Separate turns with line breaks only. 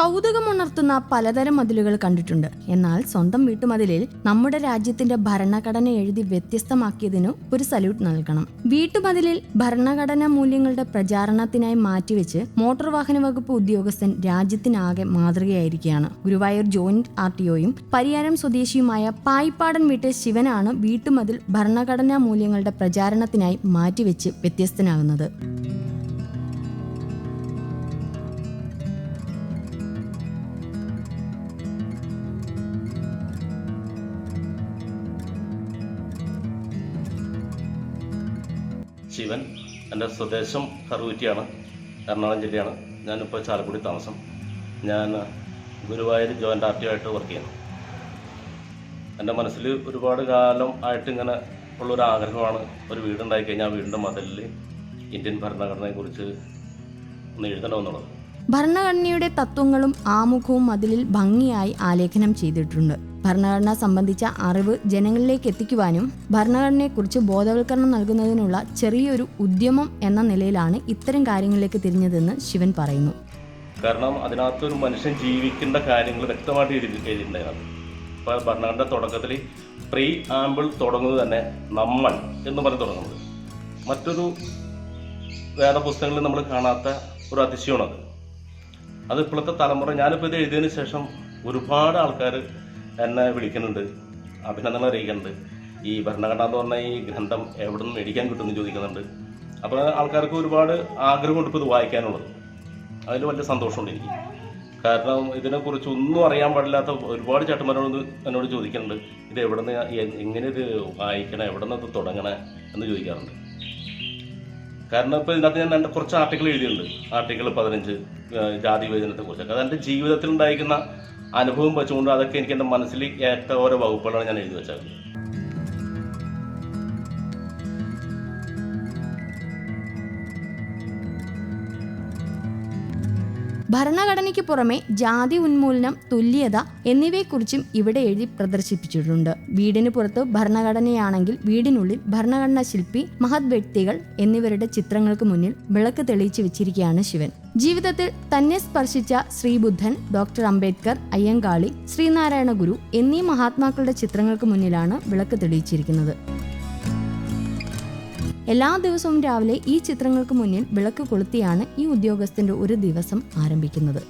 കൗതുകമുണർത്തുന്ന പലതരം മതിലുകൾ കണ്ടിട്ടുണ്ട്. എന്നാൽ സ്വന്തം വീട്ടുമതിലിൽ നമ്മുടെ രാജ്യത്തിന്റെ ഭരണഘടന എഴുതി വ്യത്യസ്തമാക്കിയതിനു ഒരു സല്യൂട്ട് നൽകണം. വീട്ടുമതിലിൽ ഭരണഘടനാ മൂല്യങ്ങളുടെ പ്രചാരണത്തിനായി മാറ്റിവെച്ച് മോട്ടോർ വാഹന വകുപ്പ് ഉദ്യോഗസ്ഥൻ രാജ്യത്തിനാകെ മാതൃകയായിരിക്കുകയാണ്. ഗുരുവായൂർ ജോയിന്റ് ആർ ടി ഒയും പരിയാരം സ്വദേശിയുമായ പായിപ്പാടൻ വീട്ടിൽ ശിവനാണ് വീട്ടുമതിൽ ഭരണഘടനാ മൂല്യങ്ങളുടെ പ്രചാരണത്തിനായി മാറ്റിവെച്ച് വ്യത്യസ്തനാകുന്നത്.
ശിവൻ എന്റെ സ്വദേശം കറുകുറ്റിയാണ് എറണാകുളം ജില്ലയാണ്. ഞാനിപ്പോൾ ചാലക്കുടി താമസം. ഞാൻ ഗുരുവായൂർ ജോയിന്റ് ആർ ടി ആയിട്ട് വർക്ക് ചെയ്യുന്നു. എന്റെ മനസ്സിൽ ഒരുപാട് കാലം ആയിട്ട് ഇങ്ങനെ ഉള്ളൊരു ആഗ്രഹമാണ് ഒരു വീടുണ്ടായി കഴിഞ്ഞാൽ ആ വീടിന്റെ മതിലിൽ ഇന്ത്യൻ ഭരണഘടനയെക്കുറിച്ച് ഒന്ന് എഴുതണമെന്നുള്ളത്.
ഭരണഘടനയുടെ തത്വങ്ങളും ആമുഖവും അതിലിൽ ഭംഗിയായി ആലേഖനം ചെയ്തിട്ടുണ്ട്. ഭരണഘടന സംബന്ധിച്ച അറിവ് ജനങ്ങളിലേക്ക് എത്തിക്കുവാനും ഭരണഘടനയെക്കുറിച്ച് ബോധവൽക്കരണം നൽകുന്നതിനുള്ള ചെറിയൊരു ഉദ്യമം എന്ന നിലയിലാണ് ഇത്തരം കാര്യങ്ങളിലേക്ക് തിരിഞ്ഞതെന്ന് ശിവൻ പറയുന്നു.
കാരണം അതിനകത്തൊരു മനുഷ്യൻ ജീവിക്കേണ്ട കാര്യങ്ങൾ വ്യക്തമായിട്ട് എഴുതി എഴുതിയിട്ടുണ്ടായിരുന്നു. ഇപ്പോൾ ഭരണഘടന തുടക്കത്തിൽ പ്രീ ആമ്പിൾ തുടങ്ങുന്നത് തന്നെ നമ്മൾ എന്ന് പറഞ്ഞ് തുടങ്ങുന്നത് മറ്റൊരു വേദപുസ്തകങ്ങളിൽ നമ്മൾ കാണാത്ത ഒരു അതിശയമാണത്. അത് ഇപ്പോഴത്തെ തലമുറ ഞാനിപ്പോൾ ഇത് എഴുതിയതിന് ശേഷം ഒരുപാട് ആൾക്കാർ എന്നെ വിളിക്കുന്നുണ്ട്. അഭിനന്ദനം അറിയിക്കുന്നുണ്ട്. ഈ ഭരണഘടന എന്ന് പറഞ്ഞ ഈ ഗ്രന്ഥം എവിടെ നിന്ന് മേടിക്കാൻ കിട്ടുമെന്ന് ചോദിക്കുന്നുണ്ട്. അപ്പോൾ ആൾക്കാർക്ക് ഒരുപാട് ആഗ്രഹമുണ്ട് ഇപ്പോൾ ഇത് വായിക്കാനുള്ളത്. അതിൽ വലിയ സന്തോഷമുണ്ട് എനിക്ക്. കാരണം ഇതിനെക്കുറിച്ച് ഒന്നും അറിയാൻ പാടില്ലാത്ത ഒരുപാട് ചേട്ടന്മാരോട് എന്നോട് ചോദിക്കുന്നുണ്ട്. ഇത് എവിടെ നിന്ന് എങ്ങനെ ഇത് വായിക്കണം എവിടെ നിന്ന് ഇത് തുടങ്ങണേ എന്ന് ചോദിക്കാറുണ്ട്. കാരണം ഇപ്പോൾ ഇതിനകത്ത് ഞാൻ രണ്ട് കുറച്ച് ആർട്ടിക്കിൾ എഴുതിയിട്ടുണ്ട്. ആർട്ടിക്കിൾ പതിനഞ്ച് ജാതി വിഭജനത്തെ കുറിച്ചൊക്കെ അതെന്റെ ജീവിതത്തിൽ ഉണ്ടായിരിക്കുന്ന അനുഭവം വെച്ചുകൊണ്ട് അതൊക്കെ എനിക്ക് എന്റെ മനസ്സിൽ ഏറ്റ ഓരോ വകുപ്പുകളാണ് ഞാൻ എഴുതി വെച്ചത്
ഭരണഘടനയ്ക്ക് പുറമെ ജാതി ഉന്മൂലനം തുല്യത എന്നിവയെക്കുറിച്ചും ഇവിടെ എഴുതി പ്രദർശിപ്പിച്ചിട്ടുണ്ട്. വീടിന് പുറത്ത് ഭരണഘടനയാണെങ്കിൽ വീടിനുള്ളിൽ ഭരണഘടനാ ശില്പി മഹത് വ്യക്തികൾ എന്നിവരുടെ ചിത്രങ്ങൾക്ക് മുന്നിൽ വിളക്ക് തെളിയിച്ചു വെച്ചിരിക്കുകയാണ് ശിവൻ. ജീവിതത്തിൽ തന്നെ സ്പർശിച്ച ശ്രീബുദ്ധൻ ഡോക്ടർ അംബേദ്കർ അയ്യങ്കാളി ശ്രീനാരായണ ഗുരു എന്നീ മഹാത്മാക്കളുടെ ചിത്രങ്ങൾക്ക് മുന്നിലാണ് വിളക്ക് തെളിയിച്ചിരിക്കുന്നത്. എല്ലാ ദിവസവും രാവിലെ ഈ ചിത്രങ്ങൾക്ക് മുന്നിൽ വിളക്ക് കൊളുത്തിയാണ് ഈ ഉദ്യോഗസ്ഥന്റെ ഒരു ദിവസം ആരംഭിക്കുന്നത്.